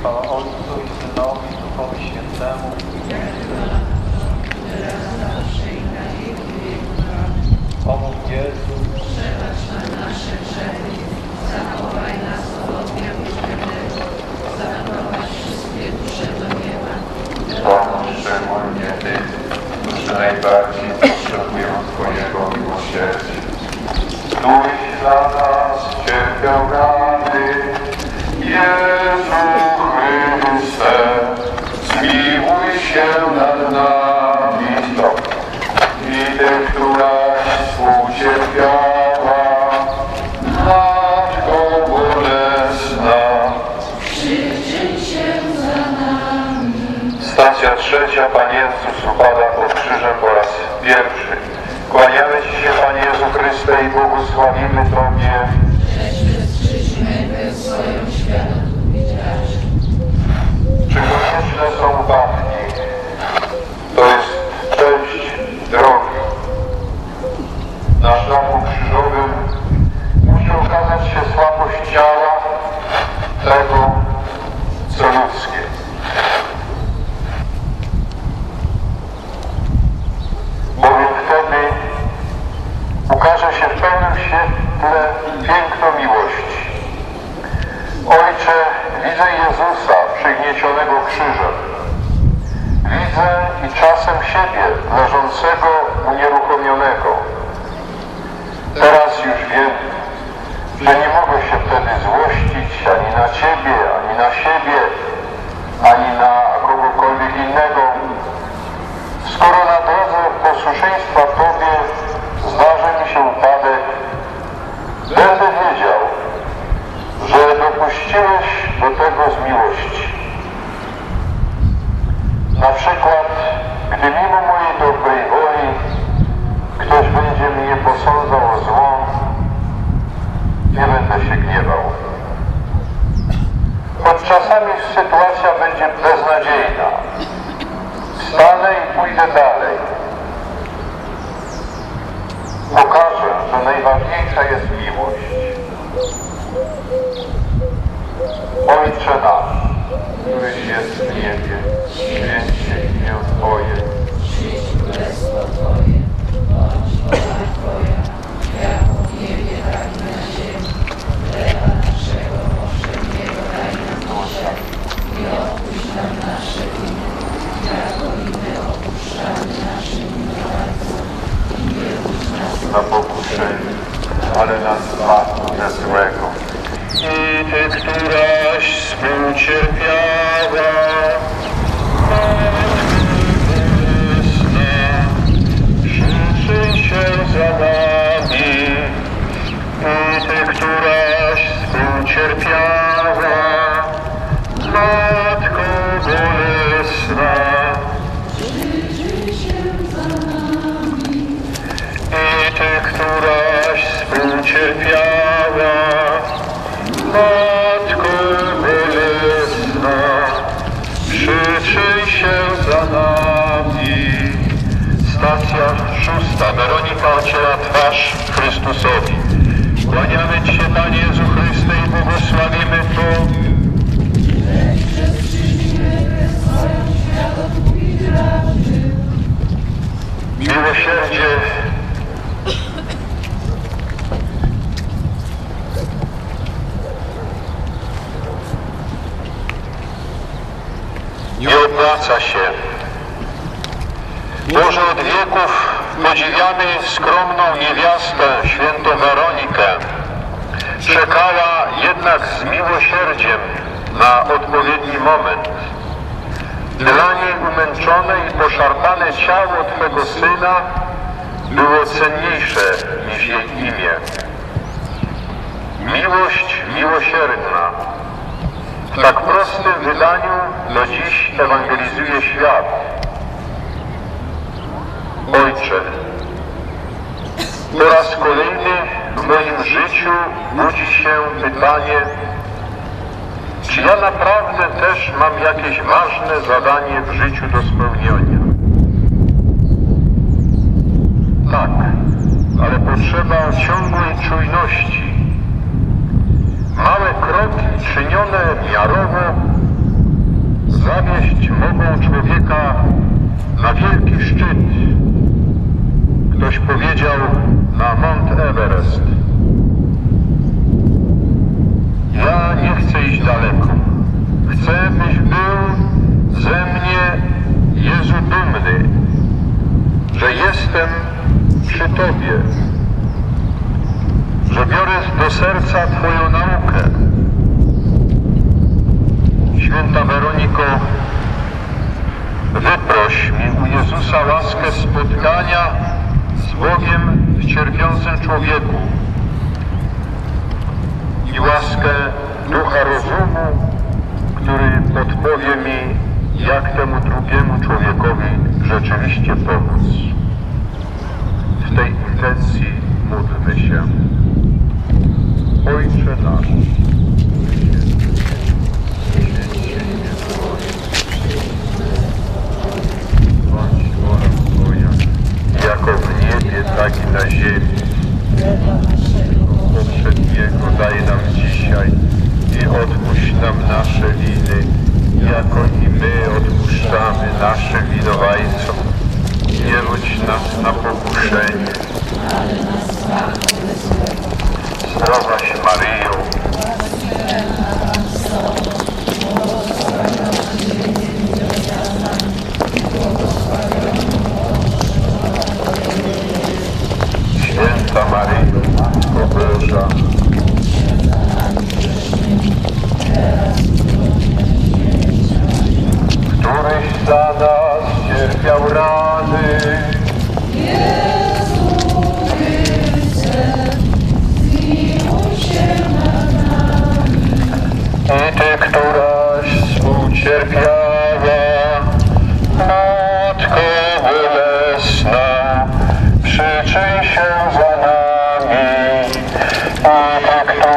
Chwała Ojcu i Synowi i Duchowi Świętemu. Stacja trzecia. Pan Jezus upada pod krzyżem po raz pierwszy. Kłaniamy Ci się, Panie Jezu Chryste, i błogosławimy Tobie. Piękno miłości. Ojcze, widzę Jezusa przygniecionego krzyżem. Widzę i czasem siebie leżącego unieruchomionego. Teraz już wiem, że nie mogę się wtedy złościć ani na Ciebie, ani na siebie, ani na kogokolwiek innego, Skoro na drodze posłuszeństwa Tobie zdarzy mi się upadek, będę wiedział, że dopuściłeś do tego z miłości. Na przykład, gdy mimo mojej dobrej woli ktoś będzie mnie posądzał o zło, nie będę się gniewał. Choć czasami sytuacja będzie beznadziejna, najważniejsza jest miłość. Ojcze nasz, któryś jest w niebie, święć się imię Twoje. Na pokuszenie, ale nas zbaw ze złego. I Ty, któraś współcierpiała, szósta. Weronika ociera twarz Chrystusowi. Kłaniamy Ci się, Panie Jezu Chryste, i błogosławimy To. Miłosierdzie nie odwraca się. Może od wieków podziwiamy skromną niewiastę, świętą Weronikę. Czekała jednak z miłosierdziem na odpowiedni moment. Dla niej umęczone i poszarpane ciało Twego Syna było cenniejsze niż jej imię. Miłość miłosierna w tak prostym wydaniu do dziś ewangelizuje świat. Ojcze, po raz kolejny w moim życiu budzi się pytanie, czy ja naprawdę też mam jakieś ważne zadanie w życiu do spełnienia? Tak, ale potrzeba ciągłej czujności. Małe kroki czynione miarowo zawieść mogą człowieka na wielki szczyt. Ktoś powiedział na Mount Everest. Ja nie chcę iść daleko. Chcę, byś był ze mnie, Jezu, dumny, że jestem przy Tobie, że biorę do serca Twoją naukę. Święta Weroniko, wyproś mi u Jezusa łaskę spotkania z Bogiem w cierpiącym człowieku i łaskę ducha rozumu, który podpowie mi, jak temu drugiemu człowiekowi rzeczywiście pomóc. W tej intencji módlmy się. Ojcze nasz, Attack